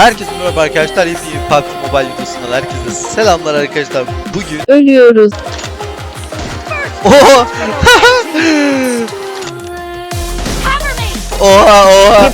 Herkese merhaba arkadaşlar. Yepyeni bir PUBG Mobile videosundan herkese selamlar arkadaşlar. Bugün Ölüyoruz. Oha! oha oha.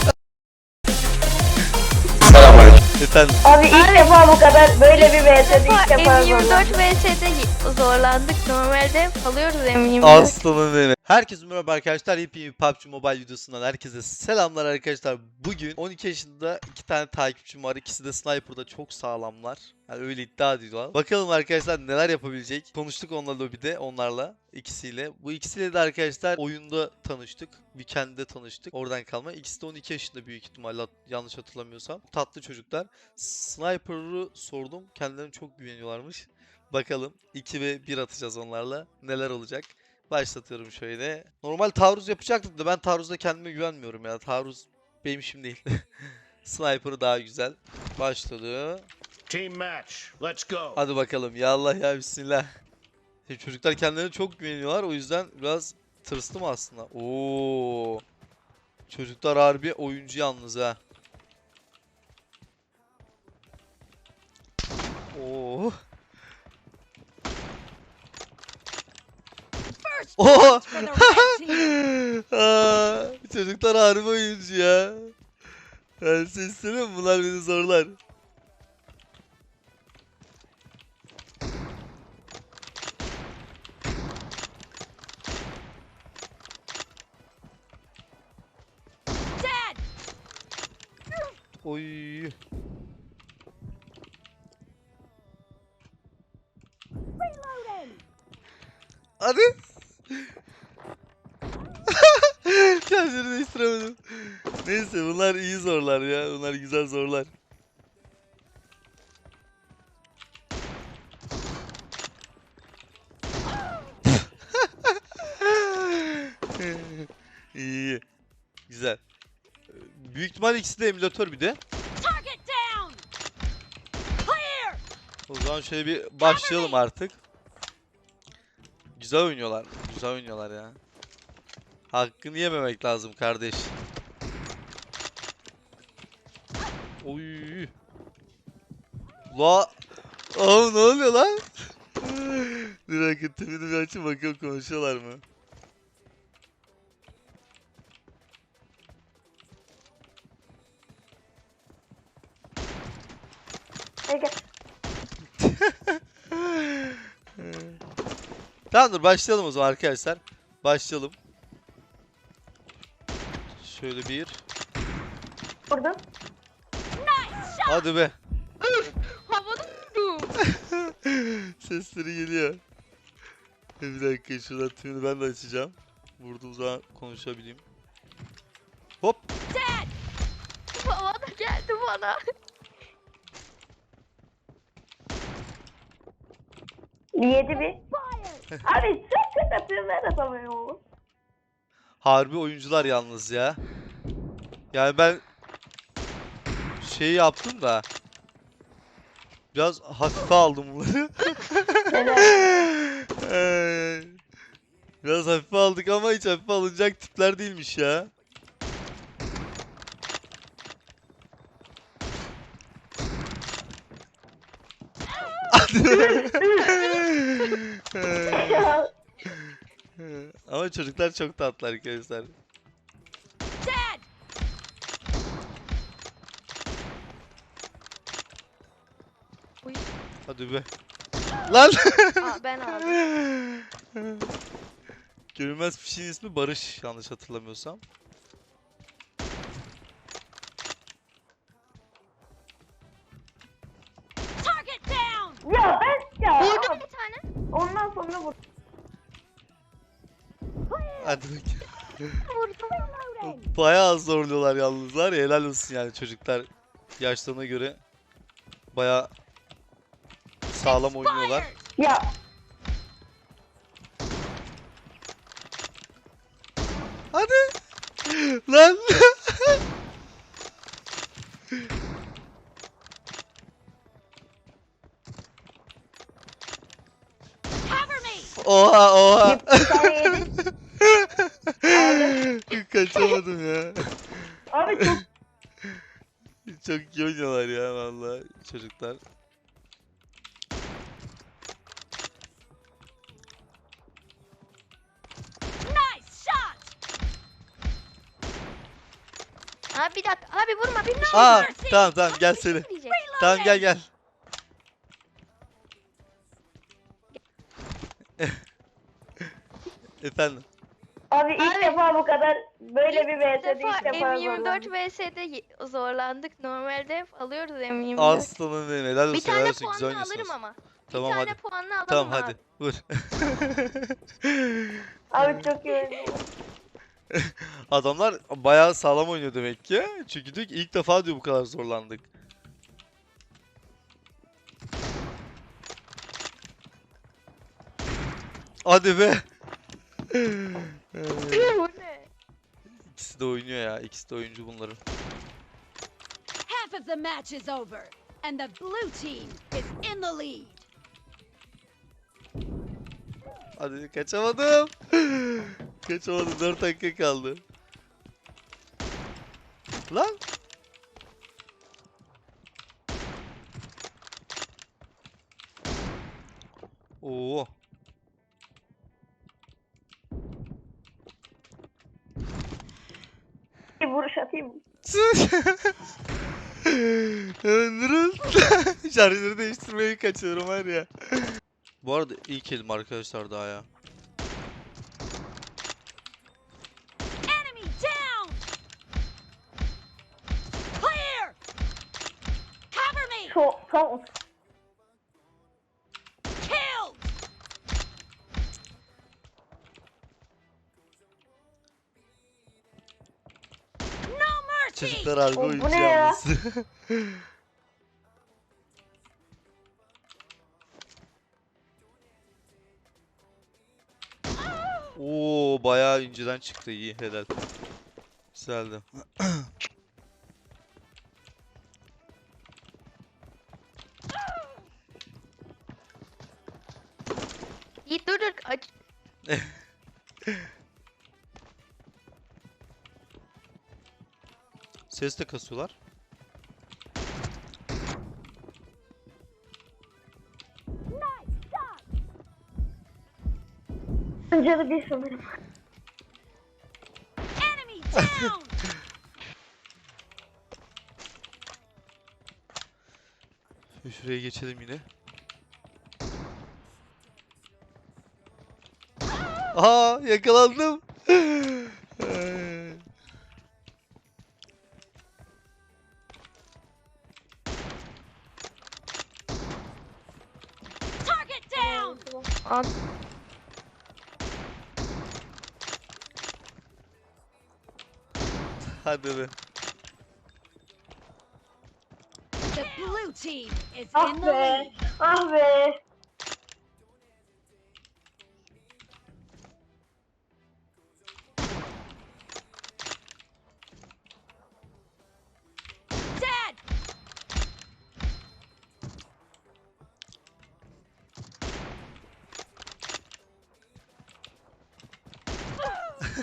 Efendim Abi ilk defa bu kadar böyle bir VS'de ilk defa M24 zorlandım. VS'de zorlandık. Normalde alıyoruz M24. aslanım benim. Herkese merhaba arkadaşlar. Yepyeni PUBG Mobile videosundan herkese selamlar arkadaşlar. Bugün 12 yaşında iki tane takipçim var. İkisi de sniper'da çok sağlamlar. Yani öyle iddia ediyorlar. Bakalım arkadaşlar neler yapabilecek. Konuştuk onlarla lobide onlarla ikisiyle. Bu ikisiyle de arkadaşlar oyunda tanıştık. Weekend'de tanıştık. Oradan kalma. İkisi de 12 yaşında büyük ihtimalle yanlış hatırlamıyorsam. Tatlı çocuklar. Sniper'ı sordum. Kendilerine çok güveniyorlarmış. Bakalım 2 ve 1 atacağız onlarla. Neler olacak? Başlatıyorum şöyle. Normal taarruz yapacaktık da ben taarruzda kendime güvenmiyorum ya. Taarruz benim işim değil. Sniper daha güzel. Başladı. Team match. Let's go. Hadi bakalım. Ya Allah ya bismillah. Şimdi çocuklar kendilerine çok güveniyorlar. O yüzden biraz tırstım aslında. Oo. Çocuklar harbi oyuncu yalnız ha. Oo. Oo. Aa, çocuklar harbi oyuncu ya. Ben mi? Bunlar beni zorlar. Oy. Hadi. Kendini değiştiremedim. Neyse bunlar iyi zorlar ya. Bunlar güzel zorlar. iyi. Güzel. Büyük ihtimal ikisi de emülatör bir de. O zaman şöyle bir başlayalım artık. Güzel oynuyorlar. Güzel oynuyorlar ya. Hakkını yememek lazım kardeş. Oy. La. Oğlum ne oluyor lan? Bir dakika tipini bir açayım bakalım konuşuyorlar mı? Ege, Tamamdır başlayalım o zaman arkadaşlar. Başlayalım. Şöyle bir. Vurdum. Hadi be. Havada vurdum. Sesleri geliyor. Bir dakika şuradan tümünü ben de açacağım. Vurduğum zaman konuşabileyim. Hop. Havada geldi bana. Yedi bir. Abi çok kötü atıyor ben atamıyorum oğlum. Harbi oyuncular yalnız ya. Yani ben şey yaptım da biraz hafife aldım bunları. Biraz hafife aldık ama hiç hafife alınacak tipler değilmiş ya. Ama çocuklar çok tatlı arkadaşlar. Hadi be. Lan! Aa, ben aldım. Görünmez fişin ismi Barış yanlış hatırlamıyorsam. ya ben ya. Vurdum bir tane. Ondan sonra vur. Hadi bakayım. Bayağı zorluyorlar yalnız var ya helal olsun yani çocuklar yaşlarına göre bayağı sağlam oynuyorlar. Ya Hadi. Lan. Oha oha. Kaçamadım ya. Abi çok Çok iyi oynuyorlar ya vallahi çocuklar. Abi bir dakika. Abi vurma bir ne Aa tamam tamam gel. Diyecek. Tamam gel gel. Efendim. Abi ilk Abi, defa bu kadar böyle bir VS'de ilk defa M24 zorlandım. VS'de zorlandık. Normalde hep alıyoruz M24. Aslanım benim helal bir olsun tane helal olsun güzel alırım ama. Tamam bir tane hadi. puanla alalım Tamam abi. hadi. Vur. Abi çok iyi oynuyor. Adamlar bayağı sağlam oynuyor demek ki. Çünkü diyor ki ilk defa diyor bu kadar zorlandık. Hadi be. Bu ne? İkisi de oynuyor ya. İkisi de oyuncu bunların. Half of the match is over, and the blue team is in the lead. Hadi kaçamadım. Kaçamadım. 4 dakika kaldı. Lan. Oo. Bir vuruş atayım. mı? Öldürün. Şarjları değiştirmeyi kaçıyorum var ya. Bu arada ilk elim arkadaşlar daha ya. No mercy! Çocuklar harbi O, bu oyuncu ne ya? yalnız. Oo bayağı inceden çıktı iyi helal. Güzeldi. Ses de kasıyorlar. Canı bir sanırım. Enemy down! Şuraya geçelim yine. Aa yakalandım. Al. Hadi be. The blue team is Ah in the be. lead. Ah be.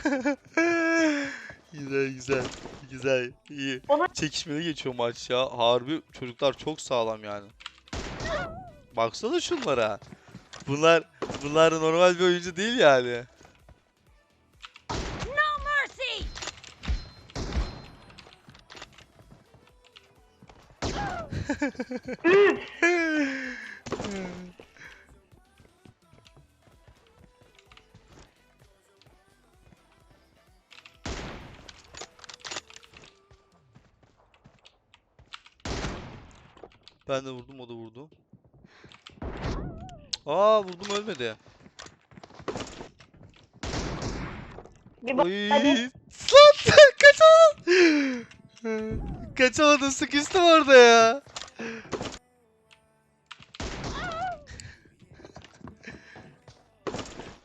güzel güzel. Güzel. iyi. Ona- Çekişmeli geçiyor maç ya. Harbi çocuklar çok sağlam yani. Baksana şunlara. Bunlar bunlar normal bir oyuncu değil yani. No mercy! Ben de vurdum o da vurdu. Aa vurdum ölmedi. Bir bak Oy. hadi. Lan kaçamadım. Kaçamadım sıkıştım orada ya.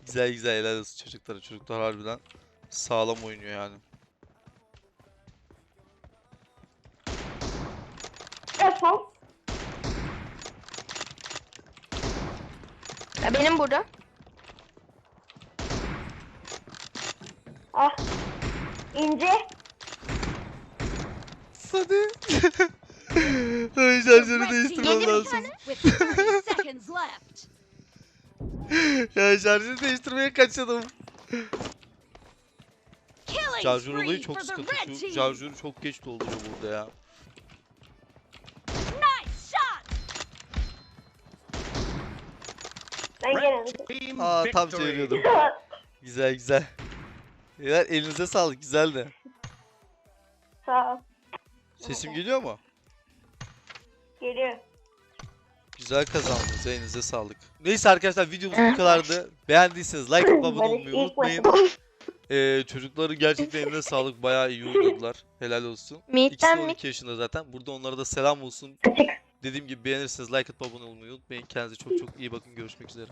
güzel güzel helal olsun çocuklara. Çocuklar harbiden sağlam oynuyor yani. Ya benim burada. Ah. İnce. Hadi. Ay The şarjörü değiştirmem lazım. wins with 30 seconds left. Ya şarjörü değiştirmeye. Killing Şarjör olayı çok sıkıntı. Şu şarjörü çok geç dolduruyor burada ya. Ben gene Aa tam çeviriyordum. Güzel güzel. Beyler elinize sağlık güzel de. Sağ ol. Sesim geliyor mu? Geliyor. Güzel kazandınız elinize sağlık. Neyse arkadaşlar videomuz bu kadardı. Beğendiyseniz like atıp abone olmayı unutmayın. Ee, çocukların gerçekten eline sağlık bayağı iyi oynadılar. Helal olsun. İkisi de Mid'den mi? 12 yaşında zaten. Burada onlara da selam olsun. Dediğim gibi beğenirseniz like atıp abone olmayı unutmayın. Kendinize çok çok iyi bakın. Görüşmek üzere.